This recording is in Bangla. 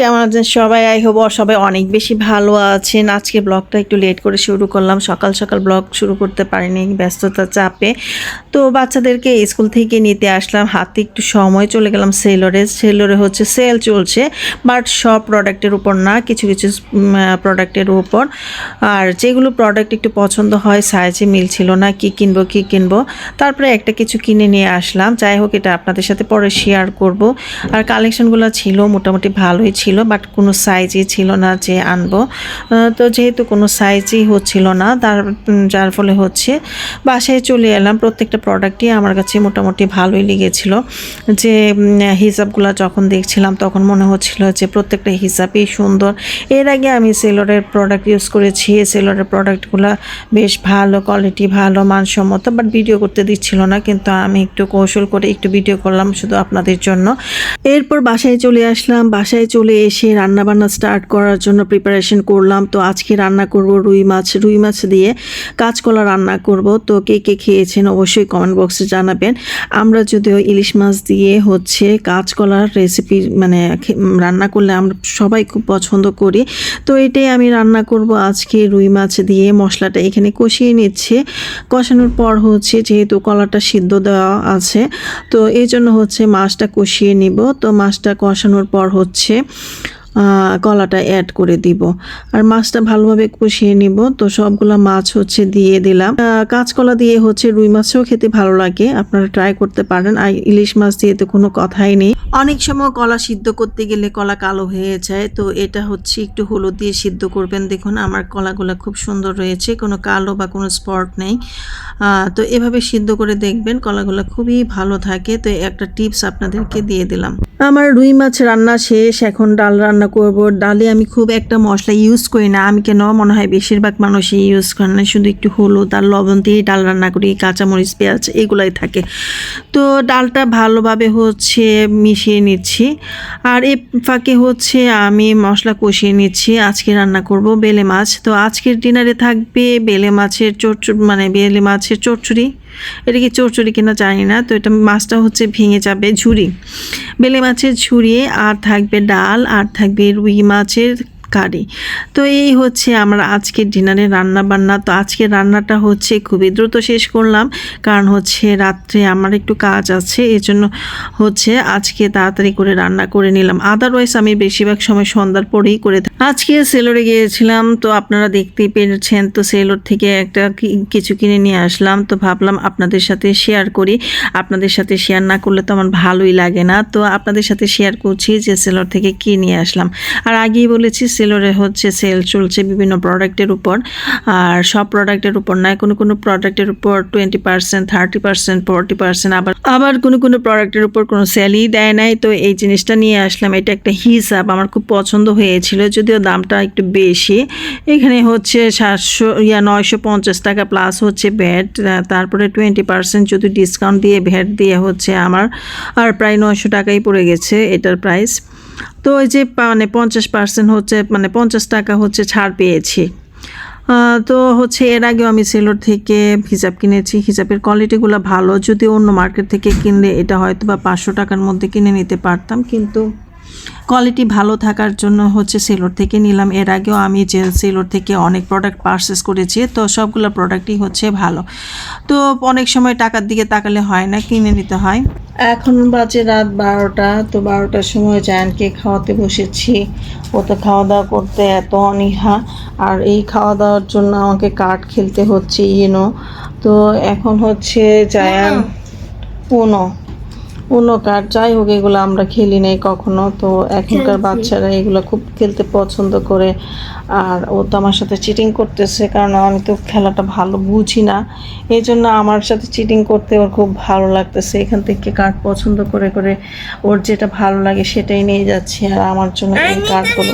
কেমন আছেন সবাই? আই হোপ সবাই অনেক বেশি ভালো আছেন। আজকে ব্লগটা একটু লেট করে শুরু করলাম। সকাল সকাল ব্লগ শুরু করতে পারিনি ব্যস্ততার চাপে। তো বাচ্চাদেরকে স্কুল থেকে নিতে আসলাম। হাতে একটু সময় চলে গেলাম সেলরে। সেলরে হচ্ছে সেল চলছে বাট সব প্রোডাক্টের উপর না, কিছু কিছু প্রোডাক্টের উপর। আর যেগুলো প্রোডাক্ট একটু পছন্দ হয় সাইজে মিল ছিল না, কি কিনবো কি কিনবো। তারপরে একটা কিছু কিনে নিয়ে আসলাম। যাই হোক, এটা আপনাদের সাথে পরে শেয়ার করব। আর কালেকশনগুলো ছিল মোটামুটি ভালোই ছিল বাট কোনো সাইজই ছিল না যে আনব। তো যেহেতু কোনো সাইজই হচ্ছিল না, তার যার ফলে হচ্ছে বাসায় চলে এলাম। প্রত্যেকটা প্রোডাক্টই আমার কাছে মোটামুটি ভালোই লেগেছিল। যে হিসাবগুলো যখন দেখছিলাম, তখন মনে হচ্ছিল যে প্রত্যেকটা হিসাবই সুন্দর। এর আগে আমি সেলরের প্রোডাক্ট ইউজ করেছি। সেলরের প্রোডাক্টগুলো বেশ ভালো কোয়ালিটি ভালো, মানসম্মত বাট ভিডিও করতে দিচ্ছিল না। কিন্তু আমি একটু কৌশল করে একটু ভিডিও করলাম শুধু আপনাদের জন্য। এরপর বাসায় চলে আসলাম। বাসায় চলে এসে রান্না বান্না স্টার্ট করার জন্য প্রিপারেশন করলাম। তো আজকে রান্না করব রুই মাছ। রুই মাছ দিয়ে কাঁচকলা রান্না করব। তো কে কে খেয়েছেন অবশ্যই কমেন্ট বক্সে জানাবেন। আমরা যদিও ইলিশ মাছ দিয়ে হচ্ছে কাঁচকলার রেসিপি মানে রান্না করলে আমরা সবাই খুব পছন্দ করি। তো এটাই আমি রান্না করব আজকে রুই মাছ দিয়ে। মশলাটা এখানে কষিয়ে নিচ্ছে। কষানোর পর হচ্ছে যেহেতু কলাটা সিদ্ধ দেওয়া আছে, তো এই জন্য হচ্ছে মাছটা কষিয়ে নিব। তো মাছটা কষানোর পর হচ্ছে কলাটা অ্যাড করে দিব। আর মাছটা ভালোভাবে কষিয়ে নিব। তো সবগুলা মাছ হচ্ছে দিয়ে দিলাম। কাঁচকলা দিয়ে হচ্ছে রুই মাছও খেতে ভালো লাগে। আপনারা ট্রাই করতে পারেন। আর ইলিশ মাছ দিয়ে তো কোনো কথাই নেই। অনেক সময় কলা সিদ্ধ করতে গেলে কলা কালো হয়ে যায়। তো এটা হচ্ছে একটু হলুদ দিয়ে সিদ্ধ করবেন। দেখুন, আমার কলাগুলো খুব সুন্দর রয়েছে। কোনো কালো বা কোনো স্পট নেই। তো এভাবে সিদ্ধ করে দেখবেন। কলাগুলো খুবই ভালো থাকে। তো একটা টিপস আপনাদেরকে দিয়ে দিলাম। আমার রুই মাছ রান্না শেষ, এখন ডাল রান্না করব। ডালে আমি খুব একটা মশলা ইউজ করি না। আমি কেন মনে হয় বেশিরভাগ মানুষই ইউজ করে না। শুধু একটু হলুদ আর লবণ দিয়ে ডাল রান্না করি, কাঁচামরিচ, পেঁয়াজ, এগুলাই থাকে। তো ডালটা ভালোভাবে হচ্ছে মিশিয়ে নিচ্ছি। আর এ ফাঁকে হচ্ছে আমি মশলা কষিয়ে নিচ্ছি। আজকে রান্না করব বেলে মাছ। তো আজকের ডিনারে থাকবে বেলে মাছের চচ্চড় মানে বেলে মাছের চচ্চড়ি। এটা কি চোরচুরি কিনা জানি না, তো এটা মাছটা হচ্ছে ভেঙে যাবে ঝুড়ি। বেলে মাছের ঝুড়ি, আর থাকবে ডাল, আর থাকবে রুই মাছের কারি। তো এই হচ্ছে আমার আজকের ডিনারে রান্না বান্না তো আজকের রান্নাটা হচ্ছে খুবই দ্রুত শেষ করলাম। কারণ হচ্ছে রাত্রে আমার একটু কাজ আছে এই জন্য হচ্ছে আজকে তাড়াতাড়ি করে রান্না করে নিলাম। আদারওয়াইজ আমি বেশিরভাগ সময় সন্ধ্যার পরেই করে। আজকে সেলরে গিয়েছিলাম, তো আপনারা দেখতেই পেরেছেন, তো সেলর থেকে একটা কিছু কিনে নিয়ে আসলাম। তো ভাবলাম আপনাদের সাথে শেয়ার করি। আপনাদের সাথে শেয়ার না করলে তো আমার ভালোই লাগে না। তো আপনাদের সাথে শেয়ার করছি যে সেলর থেকে কি নিয়ে আসলাম। আর আগেই বলেছি সেলরে হচ্ছে সেল চলছে বিভিন্ন প্রোডাক্টের উপর। আর সব প্রোডাক্টের উপর নয়, কোনো কোনো প্রোডাক্টের উপর twenty percent thirty percent forty percent আবার আবার কোনো কোনো প্রোডাক্টের উপর কোনো সেলই দেয় নাই। তো এই জিনিসটা নিয়ে আসলাম, এটা একটা হিসাব, আমার খুব পছন্দ হয়েছিল, যদিও দামটা একটু বেশি। এখানে হচ্ছে সাতশো, ইয়া, নয়শো পঞ্চাশ টাকা প্লাস হচ্ছে ভ্যাট তারপরে টোয়েন্টি পার্সেন্ট যদি ডিসকাউন্ট দিয়ে ভ্যাট দিয়ে হচ্ছে আমার, আর প্রায় নয়শো টাকাই পড়ে গেছে এটার প্রাইস তো ওই যে মানে পঞ্চাশ পার্সেন্ট হচ্ছে মানে পঞ্চাশ টাকা হচ্ছে ছাড় পেয়েছি। তো হচ্ছে এর আগেও আমি সেলোর থেকে হিজাব কিনেছি। হিজাবের কোয়ালিটিগুলো ভালো। যদি অন্য মার্কেট থেকে কিনলে এটা হয়তো বা পাঁচশো টাকার মধ্যে কিনে নিতে পারতাম। কিন্তু কোয়ালিটি ভালো থাকার জন্য হচ্ছে সেলোর থেকে নিলাম। এর আগেও আমি যে সেলোর থেকে অনেক প্রোডাক্ট পারচেস করেছি তো সবগুলো প্রোডাক্টই হচ্ছে ভালো। তো অনেক সময় টাকার দিকে তাকালে হয় না কিনে নিতে হয়। এখন বাজে রাত বারোটা তো বারোটার সময় জায়ানকে খাওয়াতে বসেছি। ও তো খাওয়া দাওয়া করতে এত অনীহা। আর এই খাওয়া দাওয়ার জন্য আমাকে কাঠ খেলতে হচ্ছে ইনো তো এখন হচ্ছে জায়ান উনো। উনো কার্ড যাই হোক এগুলো আমরা খেলি নাই কখনো। তো এখনকার বাচ্চারা এগুলো খুব খেলতে পছন্দ করে। আর ও তো আমার সাথে চিটিং করতেছে কারণ আমি তো খেলাটা ভালো বুঝি না। এই জন্য আমার সাথে চিটিং করতে ওর খুব ভালো লাগতেছে। এখান থেকে কার্ড পছন্দ করে করে ওর যেটা ভালো লাগে সেটাই নিয়ে যাচ্ছে। আর আমার জন্য এই কার্ডগুলো